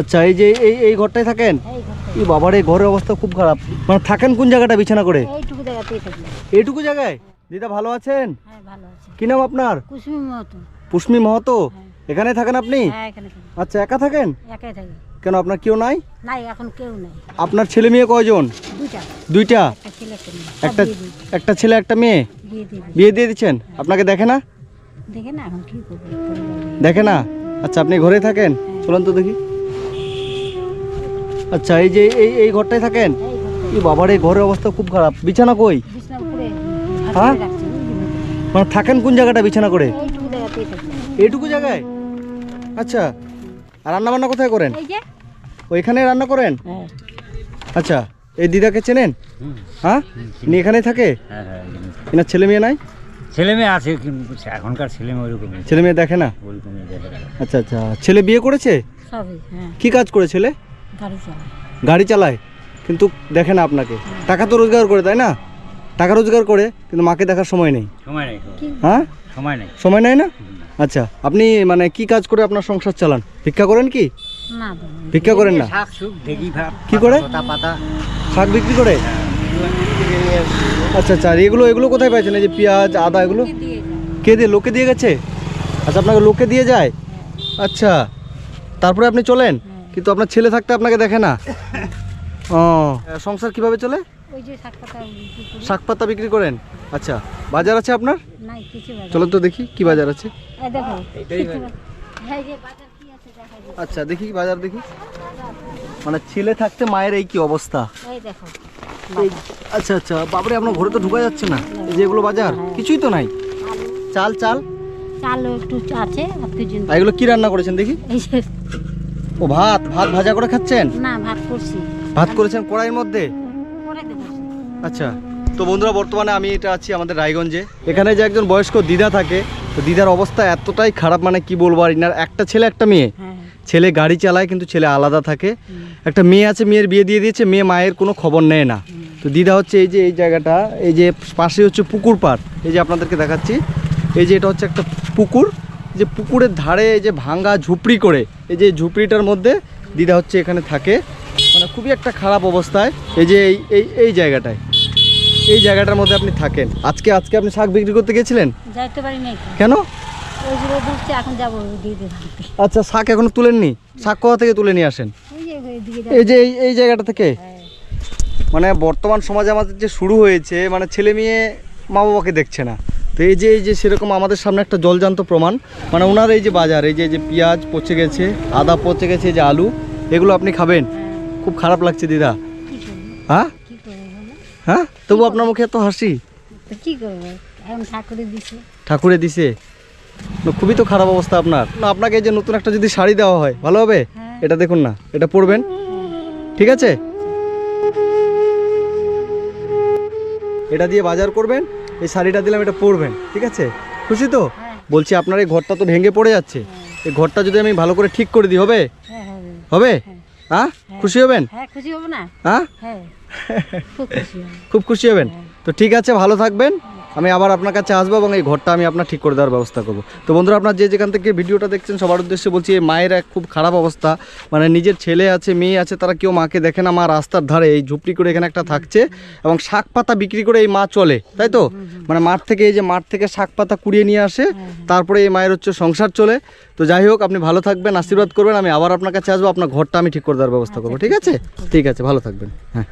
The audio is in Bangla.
আচ্ছা এই যে এই এই ঘরটায় থাকেন? এই বাবার এই ঘরের অবস্থা খুব খারাপ। মানে থাকেন কোন জায়গাটা বিছানা করে? এইটুকু জায়গায়? দিদা ভালো আছেন? হ্যাঁ কি নাম আপনার? পুষ্মি মাহাতো। হ্যাঁ। এখানে থাকেন আপনি? হ্যাঁ আচ্ছা একা থাকেন? কেন আপনার কেউ নাই? আপনার ছেলে মেয়ে কয়জন? দুইটা। একটা একটা ছেলে একটা মেয়ে? বিয়ে দিয়ে দিচ্ছেন? আপনাকে দেখে না? দেখে না আচ্ছা আপনি ঘরে থাকেন? চলুন তো দেখি। আচ্ছা এই যে এই এই ঘরটায় থাকেন? এই বাবার এই ঘরের অবস্থা খুব খারাপ। বিছানা কই? হ্যাঁ? মানে থাকেন কোন জায়গাটা বিছানা করে? এইটুকু জায়গায়? আচ্ছা। আর রান্না বান্না কোথায় করেন? এই ওইখানে রান্না করেন? হ্যাঁ। আচ্ছা এই দিদাকে চেনেন? হ্যাঁ? ইনি এখানেই থাকে? হ্যাঁ হ্যাঁ এনার ছেলে মেয়ে নাই? ছেলে মেয়ে আছে এখনকার ছেলে মেয়ে ওইরকমই। ছেলে মেয়ে দেখে না। আচ্ছা আচ্ছা। ছেলে বিয়ে করেছে? সবই হ্যাঁ। কি কাজ করে ছেলে? গাড়ি চালায় কিন্তু দেখে না আপনাকে। টাকা তো রোজগার করে তাই না? টাকা রোজগার করে কিন্তু মাকে দেখার সময় নেই। সময় নেই হ্যাঁ? সময় নেই। সময় না? আচ্ছা আপনি মানে কি কাজ করে আপনার সংসার চালান? ভিক্ষা করেন কি? ভিক্ষা করেন না? কি করে? শাক বিক্রি করে? আচ্ছা আচ্ছা আর এগুলো এগুলো কোথায় পাইছেন? এই যে পেঁয়াজ আদা এগুলো? কে দিয়ে লোকে দিয়ে গেছে? আচ্ছা আপনাকে লোকে দিয়ে যায়? আচ্ছা তারপরে আপনি চলেন? কিন্তু আপনার ছেলে থাকতে আপনাকে দেখে না? ও। সংসার কীভাবে চলে? ওই যে শাক পাতা বিক্রি করেন? আচ্ছা বাজার আছে আপনার? নাই চলো তো দেখি কি বাজার আছে? এই দেখো। কিছু বাজার। হ্যাঁ, এই যে বাজার কি আছে দেখা যায়। আচ্ছা দেখি বাজার দেখি। মানে ছেলে থাকতে মায়ের এই কি অবস্থা? এই দেখো এই আচ্ছা আচ্ছা বাবারে আপনার ঘরে তো ঢুকা যাচ্ছে না? এই যে এগুলো বাজার কিছুই তো নাই? চাল চাল? চাল একটু আছে এগুলো কি রান্না করেছেন দেখি? ও ভাত? ভাত ভাজা করে খাচ্ছেন? না ভাত করছি। ভাত করেছেন কড়াইয়ের মধ্যে? আচ্ছা তো বন্ধুরা বর্তমানে আমি এটা আছি আমাদের রায়গঞ্জে। এখানে যে একজন বয়স্ক দিদা থাকে তো দিদার অবস্থা এতটাই খারাপ মানে কি বলব আর ইনার একটা ছেলে একটা মেয়ে। হ্যাঁ। ছেলে গাড়ি চালায় কিন্তু ছেলে আলাদা থাকে। একটা মেয়ে আছে মেয়ের বিয়ে দিয়ে দিয়েছে মেয়ে মায়ের কোনো খবর নেয় না। তো দিদা হচ্ছে এই যে এই জায়গাটা এই যে পাশে হচ্ছে পুকুর পাড়। এই যে আপনাদেরকে দেখাচ্ছি এই যে এটা হচ্ছে একটা পুকুর। যে পুকুরের ধারে এই যে ভাঙ্গা ঝুপড়ি করে এই যে ঝুপড়িটার মধ্যে দিদা হচ্ছে এখানে থাকে। মানে খুবই একটা খারাপ অবস্থায়। এই যে এই এই এই জায়গাটায়। এই জায়গাটার মধ্যে আপনি থাকেন। আজকে আজকে আপনি শাক বিক্রি করতে গেছিলেন? যাইতে পারি নাই। কেন? ওই যে রোদ এখন যাব দিয়ে আচ্ছা শাক এখনও তুলেননি? শাক কোথা থেকে তুলে নিয়ে আসেন? এই যে এই এই জায়গাটা থেকে? হ্যাঁ। মানে বর্তমান সমাজে আমাদের যে শুরু হয়েছে মানে ছেলে মেয়ে মা বাবাকে দেখছে না। তো এই যে এই যে সেরকম আমাদের সামনে একটা জলজান্ত প্রমাণ। মানে ওনার এই যে বাজার এই যে যে পেঁয়াজ পচে গেছে আদা পচে গেছে এই যে আলু এগুলো আপনি খাবেন? খুব খারাপ লাগছে দিদা। হ্যাঁ? হ্যাঁ? তবু আপনার মুখে এত হাসি? কি করব ঠাকুরে দিছে। খুবই তো খারাপ অবস্থা আপনার। না আপনাকে এই যে নতুন একটা যদি শাড়ি দেওয়া হয় ভালো হবে? হ্যাঁ। এটা দেখুন না এটা পরবেন। ঠিক আছে? এটা দিয়ে বাজার করবেন। এই শাড়িটা দিলাম এটা পরবেন ঠিক আছে? খুশি তো? হ্যাঁ। বলছি আপনার এই ঘরটা তো ভেঙে পড়ে যাচ্ছে। এই ঘরটা যদি আমি ভালো করে ঠিক করে দিই হবে? হ্যাঁ হবে? হ্যাঁ। খুশি হবেন? হ্যাঁ খুশি হব না? হ্যাঁ হ্যাঁ। খুব খুশি হবেন? তো ঠিক আছে ভালো থাকবেন। আমি আবার আপনার কাছে আসব এবং এই ঘরটা আমি আপনার ঠিক করে দেওয়ার ব্যবস্থা করব। তো বন্ধুরা, আপনার যে যেখান থেকে ভিডিওটা দেখছেন, সবার উদ্দেশ্যে বলছি, এই মায়ের এক খুব খারাপ অবস্থা। মানে নিজের ছেলে আছে, মেয়ে আছে, তারা কেউ মাকে দেখে না। মা রাস্তার ধারে এই ঝুপড়ি করে এখানে একটা থাকছে এবং শাক পাতা বিক্রি করে এই মা চলে, তাই তো? মানে মাঠ থেকে এই যে মাঠ থেকে শাক পাতা কুড়িয়ে নিয়ে আসে, তারপরে এই মায়ের হচ্ছে সংসার চলে। তো যাই হোক, আপনি ভালো থাকবেন, আশীর্বাদ করবেন, আমি আবার আপনার কাছে আসব, আপনার ঘরটা আমি ঠিক করে দেওয়ার ব্যবস্থা করব, ঠিক আছে? ঠিক আছে, ভালো থাকবেন হ্যাঁ।